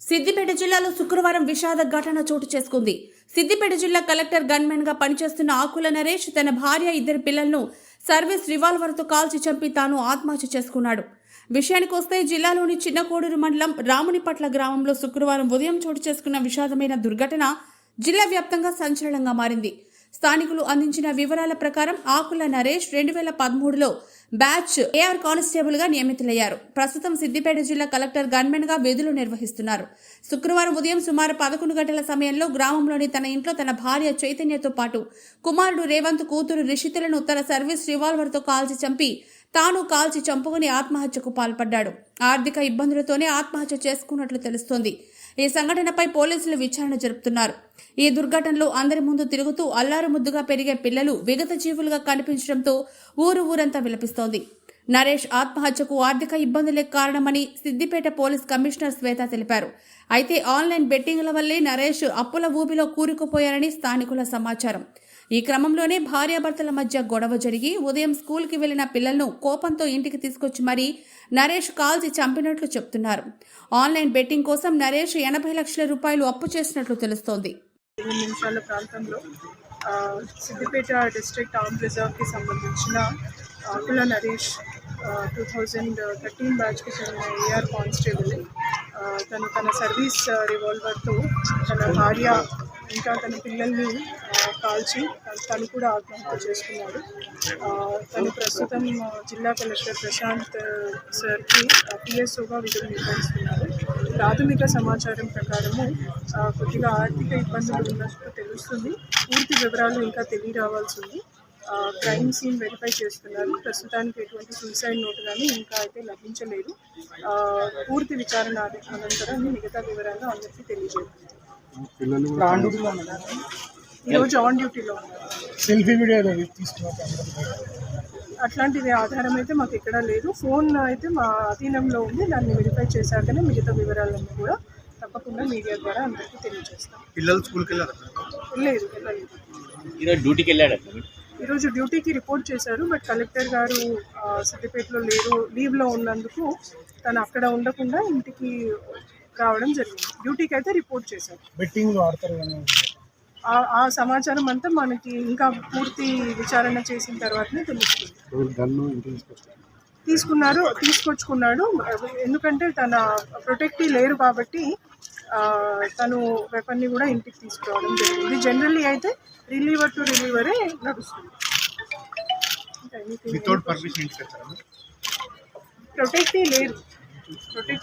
సిద్దిపేట జిల్లాలో శుక్రవారం విషాద ఘటన చోటు చేసుకుంది. సిద్దిపేట జిల్లా కలెక్టర్ గన్మెన్గా పనిచేస్తున్న ఆకుల నరేష్ తన భార్య ఇద్దరు పిల్లలను సర్వీస్ రివాల్వర్తో కాల్చి చంపి తాను ఆత్మహత్య చేసుకున్నాడు. విషయానికి వస్తే జిల్లాలోని చిన్నకోడూరు మండలం రామునిపట్ల గ్రామంలో శుక్రవారం ఉదయం చోటు చేసుకున్న విషాదమైన దుర్ఘటన జిల్లా వ్యాప్తంగా సంచలనంగా మారింది. స్థానికులు అందించిన వివరాల ప్రకారం ఆకుల నరేష్ రెండు వేల పదమూడులో బ్యాచ్ ఏఆర్ కానిస్టేబుల్గా నియమితులయ్యారు. ప్రస్తుతం సిద్దిపేట జిల్లా కలెక్టర్ గన్మెన్గా విధులు నిర్వహిస్తున్నారు. శుక్రవారం ఉదయం సుమారు పదకొండు గంటల సమయంలో గ్రామంలోని తన ఇంట్లో తన భార్య చైతన్యతో పాటు కుమారుడు రేవంత్ కూతురు రిషితులను తన సర్వీస్ రివాల్వర్తో కాల్చి చంపి తాను కాల్చి చంపుకుని ఆత్మహత్యకు పాల్పడ్డాడు. ఆర్థిక ఇబ్బందులతోనే ఆత్మహత్య చేసుకున్నట్లు తెలుస్తోంది. ఈ సంఘటనపై పోలీసులు విచారణ జరుపుతున్నారు. ఈ దుర్ఘటనలో అందరి ముందు తిరుగుతూ అల్లారు ముద్దుగా పెరిగే పిల్లలు విగత జీవులుగా కనిపించడంతో ఊరు ఊరంతా విలపిస్తోంది. నరేష్ ఆత్మహత్యకు ఆర్థిక ఇబ్బందులే కారణమని సిద్దిపేట పోలీస్ కమిషనర్ శ్వేత తెలిపారు. అయితే ఆన్లైన్ బెట్టింగ్ల వల్లే నరేష్ అప్పుల ఊబిలో కూరుకుపోయారని స్థానికుల సమాచారం. ఈ క్రమంలోనే భార్యాభర్తల మధ్య గొడవ జరిగి ఉదయం స్కూల్కి వెళ్ళిన పిల్లలను కోపంతో ఇంటికి తీసుకొచ్చి మరీ నరేష్ కాల్చి చంపినట్లు చెప్తున్నారు. ఆన్లైన్ బెట్టింగ్ కోసం నరేష్ ఎనభై లక్షల రూపాయలు అప్పు చేసినట్లు తెలుస్తోంది. నిమిషాల ప్రాంతంలో సిద్దిపేట డిస్ట్రిక్ట్ ఆర్మ్ రిజర్వ్కి సంబంధించిన Akula Naresh two thousand thirteen బ్యాచ్కి చెందిన ఏఆర్ కానిస్టేబుల్ తను తన సర్వీస్ రివాల్వర్తో తన భార్య ఇంకా తన పిల్లల్ని కాల్చి తను- కూడా ఆత్మహత్య చేసుకున్నాడు. తను ప్రస్తుతం జిల్లా కలెక్టర్ ప్రశాంత్ సార్కి పిఎస్ఓగా విధులు నిర్వహిస్తున్నారు. ప్రాథమిక సమాచారం ప్రకారము కొద్దిగా ఆర్థిక ఇబ్బందులు ఉన్నట్టు తెలుస్తుంది. పూర్తి వివరాలు ఇంకా తెలియరావాల్సి ఉంది. క్రైమ్ సీన్ వెరిఫై చేస్తున్నారు. ప్రస్తుతానికి ఎటువంటి సూసైడ్ నోట్ కానీ ఇంకా అయితే లభించలేదు. పూర్తి విచారణ అనంతరం మిగతా వివరాలు అందరికీ ఈరోజు ఆన్ డ్యూటీలో సెల్ఫీ వీడియో అట్లాంటిది ఆధారం అయితే మాకు ఎక్కడా లేదు. ఫోన్ అయితే మా అధీనంలో ఉంది. దాన్ని వెరిఫై చేశాకనే మిగతా వివరాలన్నీ కూడా తప్పకుండా మీడియా ద్వారా అందరికీ తెలియజేస్తాం. పిల్లలు స్కూల్కి వెళ్ళారు? లేదు ఈరోజు డ్యూటీకి వెళ్ళాడు ఈరోజు డ్యూటీకి రిపోర్ట్ చేశారు బట్ కలెక్టర్ గారు సిద్దిపేటలో లేరు లీవ్లో ఉన్నందుకు తను అక్కడ ఉండకుండా ఇంటికి రావడం జరిగింది. డ్యూటీకి అయితే రిపోర్ట్ చేశారు. బెట్టింగ్ ఆ- ఆ సమాచారం అంతా మనకి ఇంకా పూర్తి విచారణ చేసిన తర్వాతనే తెలుస్తుంది. తీసుకున్నారు తీసుకొచ్చుకున్నాడు. ఎందుకంటే తన ప్రొటెక్టివ్ లేరు కాబట్టి ఆ, తను వెపన్ని కూడా ఇంటికి తీసుకురావడం జరిగింది. జనరల్లీ అయితే రిలీవర్ టు రిలీవరే నడుస్తుంది. ప్రొటెక్టివ్ లేరు. ప్రొటెక్టివ్